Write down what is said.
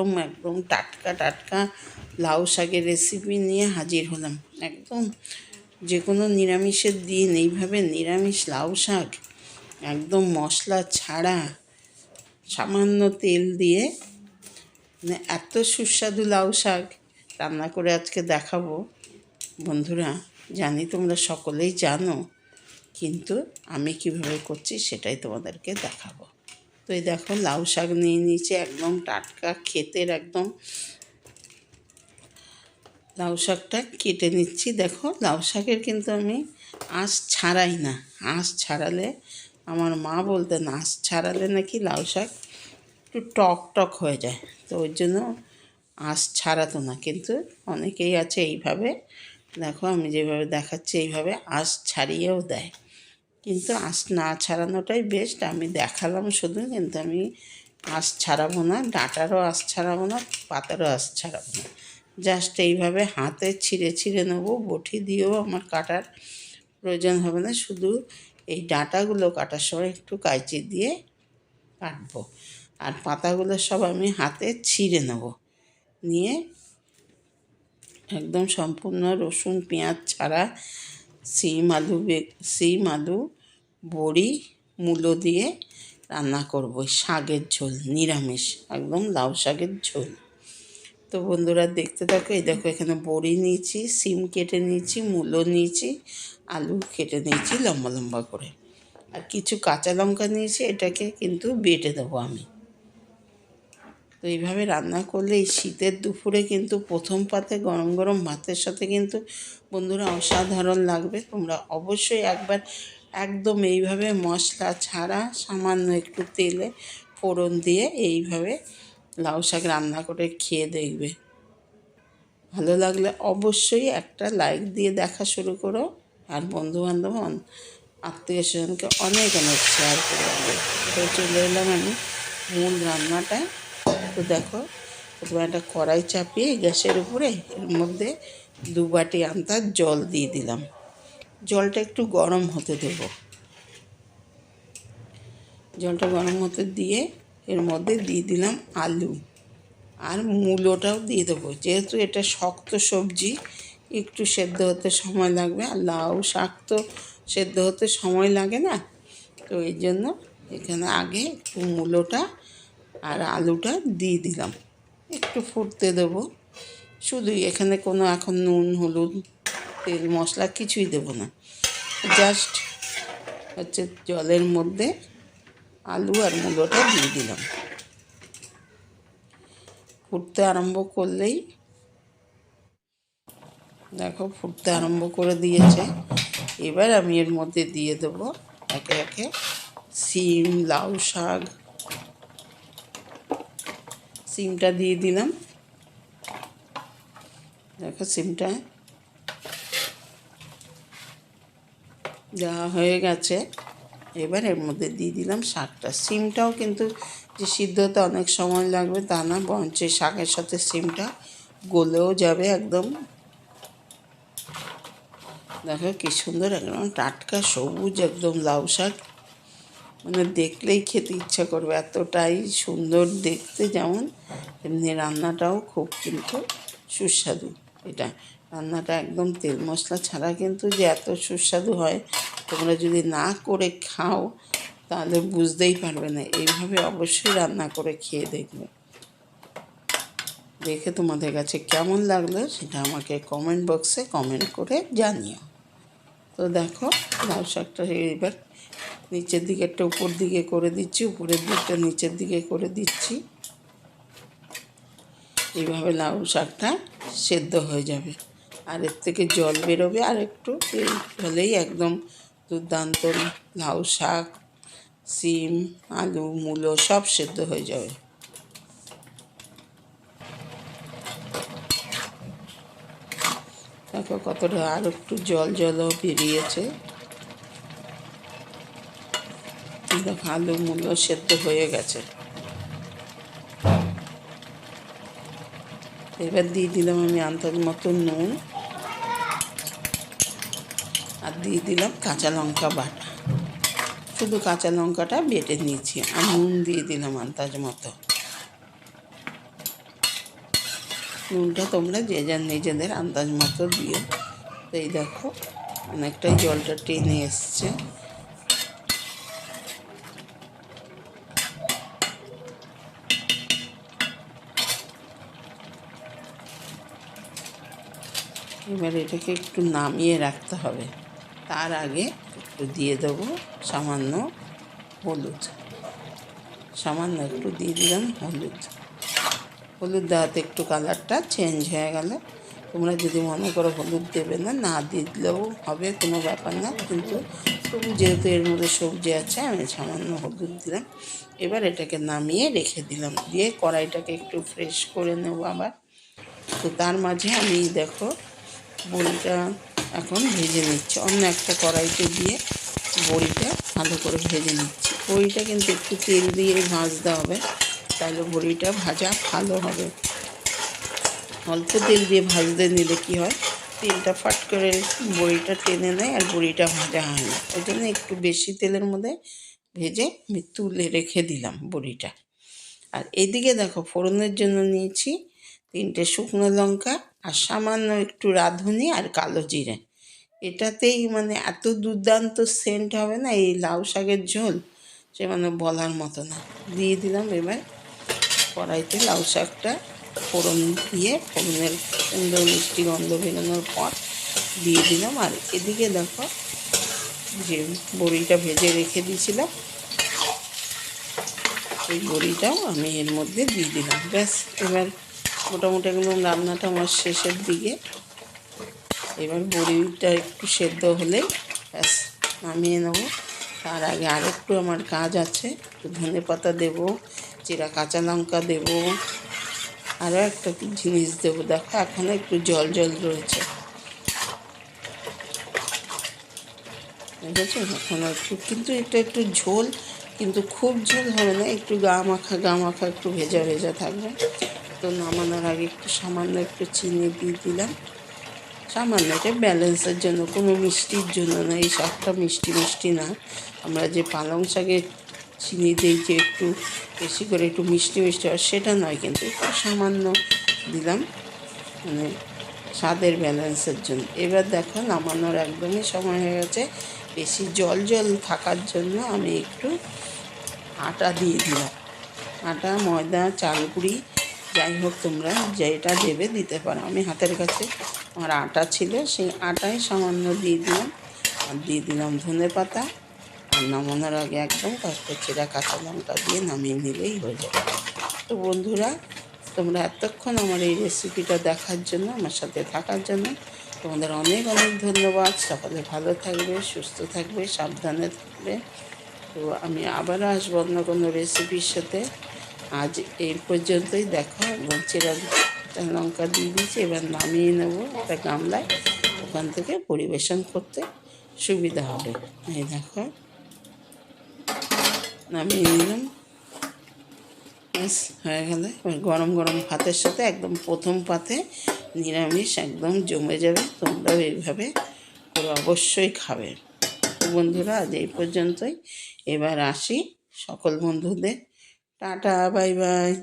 একদম একদম টাটকা টাটকা লাউ শাকের রেসিপি নিয়ে হাজির হলাম। একদম যে কোনো নিরামিষের দিন এইভাবে নিরামিষ লাউ শাক, একদম মশলা ছাড়া, সামান্য তেল দিয়ে মানে এত সুস্বাদু লাউ শাক রান্না করে আজকে দেখাবো। বন্ধুরা, জানি তোমরা সকলেই জানো, কিন্তু আমি কীভাবে করছি সেটাই তোমাদেরকে দেখাবো। তো এই দেখো লাউ শাক নিয়ে নিয়েছি, একদম টাটকা ক্ষেতের একদম। লাউ শাকটা কেটে নিচ্ছি। দেখো লাউ শাকের কিন্তু আমি আঁশ ছাড়াই না। আঁশ ছাড়ালে আমার মা বলতেন আঁশ ছাড়ালে নাকি লাউ শাক একটু টক টক হয়ে যায়। তো ওই জন্য আঁশ ছাড়াতো না। কিন্তু অনেকেই আছে এইভাবে। দেখো আমি যেভাবে দেখাচ্ছি, এইভাবে আঁশ ছাড়িয়েও দেয়। কিন্তু আঁশ না ছাড়ানোটাই বেস্ট আমি দেখালাম শুধু, কিন্তু আমি আঁশ ছাড়াবো না, ডাঁটারও আঁশ ছাড়াবো না, পাতারও আঁশ ছাড়াবো না। জাস্ট এইভাবে হাতে ছিঁড়ে ছিঁড়ে নেব, বটি দিয়েও আমার কাটার প্রয়োজন হবে না, শুধু এই ডাঁটাগুলো কাটার সময় একটু কাঁচি দিয়ে কাটবো। আর পাতাগুলো সব আমি হাতে ছিঁড়ে নেব। নিয়ে একদম সম্পূর্ণ রসুন, পেঁয়াজ ছাড়া সিম আলু সিম আলু বড়ি, মূলো দিয়ে রান্না করব। শাকের ঝোল, নিরামিষ, একদম লাউ শাকের ঝোল। তো বন্ধুরা দেখতে থাকো, এই দেখো এখানে বড়ি নিয়েছি, সিম কেটে নিয়েছি, মূলো নিয়েছি, আলু কেটে নিয়েছি লম্বা লম্বা করে। আর কিছু কাঁচা লঙ্কা নিয়েছি, এটাকে কিন্তু বেটে দেবো আমি। তো এইভাবে রান্না করলে এই শীতের দুপুরে কিন্তু প্রথম পাতে গরম গরম ভাতের সাথে কিন্তু বন্ধুরা অসাধারণ লাগবে। তোমরা অবশ্যই একবার একদম এইভাবে মশলা ছাড়া সামান্য একটু তেলে ফোড়ন দিয়ে এইভাবে লাউ শাক রান্না করে খেয়ে দেখবে। ভালো লাগলে অবশ্যই একটা লাইক দিয়ে দেখা শুরু করো। আর বন্ধুবান্ধব আত্মীয় স্বজনকে অনেক অনেক শেয়ার করে দেবে তো চলে এলাম আমি মূল রান্নাটায়। তো দেখো প্রথমে একটা কড়াই চাপিয়ে গ্যাসের উপরে এর মধ্যে দু বাটি আন্তার জল দিয়ে দিলাম। জলটা একটু গরম হতে দেবো। জলটা গরম হতে দিয়ে এর মধ্যে দিয়ে দিলাম আলু। আর মূলোটাও দিয়ে দেবো। যেহেতু এটা শক্ত সবজি, একটু সেদ্ধ হতে সময় লাগবে। আর লাউ শাক তো সেদ্ধ হতে সময় লাগে না। তো এই জন্য এখানে আগে একটু মূলোটা আর আলুটা দিয়ে দিলাম। একটু ফুটতে দেবো। শুধুই এখানে কোনো এখন নুন, হলুদ, তেল, মশলা কিছুই দেবো না। জাস্ট হচ্ছে জলের মধ্যে আলু আর মুলোটা দিয়ে দিলাম। ফুটতে আরম্ভ করলেই দেখো ফুটতে আরম্ভ করে দিয়েছে। এবার আমি এর মধ্যে দিয়ে দেবো একে একে সিম, লাউ শাক সিমটা দিয়ে দিলাম। দেখো সিমটা দেওয়া হয়ে গেছে। এবার এর মধ্যে দিয়ে দিলাম শাকটা। সিমটাও কিন্তু যে সিদ্ধ হতে অনেক সময় লাগবে তা না বরঞ্চ শাকের সাথে সিমটা গলেও যাবে একদম। দেখো কি সুন্দর একদম টাটকা সবুজ একদম লাউ শাক। মানে দেখলেই খেতে ইচ্ছা করবে। এতটাই সুন্দর দেখতে যেমন এমনি রান্নাটাও খুব কিন্তু সুস্বাদু এটা। রান্নাটা একদম তেল মশলা ছাড়া কিন্তু যে এত সুস্বাদু হয়, তোমরা যদি না করে খাও, তাহলে বুঝতেই পারবে না। এইভাবে অবশ্যই রান্না করে খেয়ে দেখবে। দেখে তোমাদের কাছে কেমন লাগল সেটা আমাকে কমেন্ট বক্সে কমেন্ট করে জানিও। তো দেখো, লাউ শাকটা এবার নিচের দিকেরটা উপর দিকে করে দিচ্ছি, উপরের দিকটা নিচের দিকে করে দিচ্ছি। এইভাবে লাউ শাকটা সেদ্ধ হয়ে যাবে। আর এর থেকে জল বেরোবে আর একটু এই হলেই একদম দুর্দান্ত লাউ শাক, সিম, আলু, মূলো সব সেদ্ধ হয়ে যাবে। দেখো কতটা আর একটু জল জলও বেরিয়েছে। দেখো আলু মূল্য সেদ্ধ হয়ে গেছে। এবার দিয়ে দিলাম আমি আন্দাজ মতো নুন। আর দিয়ে দিলাম কাঁচা লঙ্কা বাটা। শুধু কাঁচা লঙ্কাটা বেটে নিয়েছি। আর নুন দিয়ে দিলাম আন্দাজ মতো। নুনটা তোমরা যে যার নিজেদের আন্দাজ মতো দিও। এই দেখো, অনেকটাই জলটা টেনে এসছে। এবার এটাকে একটু নামিয়ে রাখতে হবে। তার আগে একটু দিয়ে দেবো সামান্য হলুদ। সামান্য একটু দিয়ে দিলাম হলুদ। হলুদ দেওয়াতে একটু কালারটা চেঞ্জ হয়ে গেল। তোমরা যদি মনে করো হলুদ দেবে না না দিলেও হবে, কোনো ব্যাপার না। কিন্তু তবু যেহেতু এর মধ্যে সবজি আছে, আমি সামান্য হলুদ দিলাম। এবার এটাকে নামিয়ে রেখে দিলাম। দিয়ে কড়াইটাকে একটু ফ্রেশ করে নেব আবার। তো তার মাঝে আমি দেখো বড়িটা এখন ভেজে নিচ্ছি। অন্য একটা কড়াইতে দিয়ে বড়িটা ভালো করে ভেজে নিচ্ছি। বড়িটা কিন্তু একটু তেল দিয়ে ভাজতে হবে। তাহলে বড়িটা ভাজা ভালো হবে। অল্প তেল দিয়ে ভাজতে নিলে কি হয়? তেলটা ফাট করে বড়িটা টেনে নেয় আর বড়িটা ভাজা হয় না। ওই জন্য একটু বেশি তেলের মধ্যে ভেজে তুলে রেখে দিলাম বড়িটা আর এদিকে দেখো, ফোড়নের জন্য নিয়েছি তিনটে শুকনো লঙ্কা আর সামান্য একটু রাঁধুনি আর কালো জিরে। এটাতেই মানে এত দুর্দান্ত সেন্ট হবে না? এই লাউ শাকের ঝোল, সে মানে বলার মতো না। দিয়ে দিলাম এবার কড়াইতে লাউ শাকটা ফোড়ন দিয়ে ফোড়নের সুন্দর মিষ্টি গন্ধ বেরোনোর পর দিয়ে দিলাম। আর এদিকে দেখো যে বড়িটা ভেজে রেখে দিয়েছিলাম। এই বড়িটাও আমি এর মধ্যে দিয়ে দিলাম। ব্যাস, এবার মোটামুটি একদম রান্নাটা আমার শেষের দিকে। এবার বড়িটা একটু সেদ্ধ হলেই ব্যাস, নামিয়ে নেব। তার আগে আরেকটু আমার কাজ আছে, একটু ধনে পাতা দেবো চিরা কাঁচা লঙ্কা দেবো। আরও একটা জিনিস দেবো, দেখো এখনও একটু জল জল রয়েছে। বুঝেছ এখন একটু, কিন্তু এটা একটু ঝোল, কিন্তু খুব ঝোল হবে না, একটু গা মাখা গা মাখা, একটু ভেজা ভেজা থাকবে। তো নামানোর আগে একটু সামান্য একটু চিনি দিয়ে দিলাম। সামান্য এটা ব্যালেন্সের জন্য, কোনো মিষ্টির জন্য না, এই শাকটা মিষ্টি মিষ্টি না। আমরা যে পালং শাকে চিনি দিই যে একটু বেশি করে একটু মিষ্টি মিষ্টি হয়, সেটা নয় কিন্তু একটু সামান্য দিলাম। মানে স্বাদের ব্যালেন্সের জন্য। এবার দেখো নামানোর একদমই সময় হয়ে গেছে। বেশি জল জল থাকার জন্য আমি একটু আটা দিয়ে দিলাম। আটা, ময়দা চাল চালগুড়ি যাই হোক তোমরা যেটা দেবে দিতে পারো। আমি হাতের কাছে আমার আটা ছিল, সেই আটাই সামান্য দিয়ে দিলাম। আর দিয়ে দিলাম ধনে পাতা আর নামানোর আগে একদম কয়েকটা চেরা কাঁচা লঙ্কা দিয়ে নামিয়ে নিলেই হয়ে যাবে। তো বন্ধুরা, তোমরা এতক্ষণ আমার এই রেসিপিটা দেখার জন্য, আমার সাথে থাকার জন্য তোমাদের অনেক অনেক ধন্যবাদ। সকলে ভালো থাকবে, সুস্থ থাকবে, সাবধানে থাকবে। তো আমি আবারও আসব অন্য কোনো রেসিপির সাথে। আজ এই পর্যন্তই দেখো চেরা লঙ্কা দিয়ে দিয়েছি, এবার নামিয়ে নেব একটা গামলায়। ওখান থেকে পরিবেশন করতে সুবিধা হবে। এই দেখো। নামিয়ে নিলাম। ব্যাস, হয়ে গেলে। গরম গরম ভাতের সাথে একদম প্রথম পাতে নিরামিষ একদম জমে যাবে। তোমরাও এইভাবে করে অবশ্যই খাবে। বন্ধুরা, আজ এই পর্যন্তই। এবার আসি সকল বন্ধুদের। Tata, bye bye.